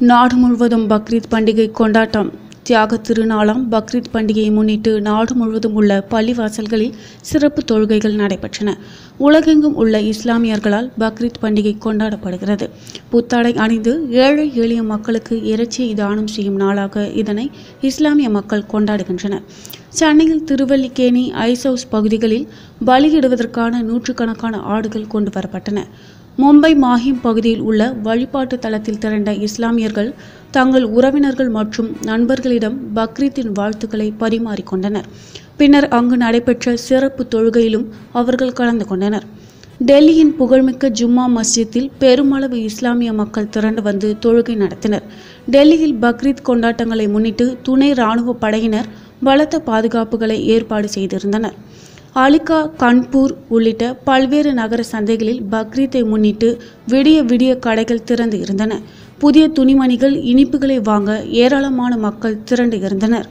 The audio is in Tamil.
நாடு முழுவதும் பக்ரீத் பண்டிகை கொண்டாட்டம். தியாக திருநாளாம் பக்ரீத் பண்டிகையை முன்னிட்டு நாடு முழுவதும் உள்ள பள்ளிவாசல்களில் சிறப்பு தொழுகைகள் நடைபெற்றன. உலகெங்கும் உள்ள இஸ்லாமியர்களால் பக்ரீத் பண்டிகை கொண்டாடப்படுகிறது. புத்தாடை அணிந்து ஏழை எளிய மக்களுக்கு இறைச்சியை தானம் செய்யும் நாளாக இதனை இஸ்லாமிய மக்கள் கொண்டாடுகின்றனர். சென்னையில் திருவல்லிக்கேணி ஐசவுஸ் பகுதிகளில் பலியிடுவதற்கான நூற்றுக்கணக்கான ஆடுகள் கொண்டு வரப்பட்டன. மும்பை மாஹிம் பகுதியில் உள்ள வழிபாட்டு தளத்தில் திரண்ட இஸ்லாமியர்கள் தங்கள் உறவினர்கள் மற்றும் நண்பர்களிடம் பக்ரீத்தின் வாழ்த்துக்களை பரிமாறிக்கொண்டனர். பின்னர் அங்கு நடைபெற்ற சிறப்பு தொழுகையிலும் அவர்கள் கலந்து கொண்டனர். டெல்லியின் புகழ்மிக்க ஜும்மா மஸ்ஜித்தில் பெருமளவு இஸ்லாமிய மக்கள் திரண்டு வந்து தொழுகை நடத்தினர். டெல்லியில் பக்ரீத் கொண்டாட்டங்களை முன்னிட்டு துணை இராணுவ படையினர் பலத்த பாதுகாப்புகளை ஏற்பாடு செய்திருந்தனர். அலிகா கண்பூர் உள்ளிட்ட பல்வேறு நகர சந்தைகளில் பக்ரீத்தை முன்னிட்டு விடிய விடிய கடைகள் திறந்து இருந்தன. புதிய துணிமணிகள் இனிப்புகளை வாங்க ஏராளமான மக்கள் திரண்டு இருந்தனர்.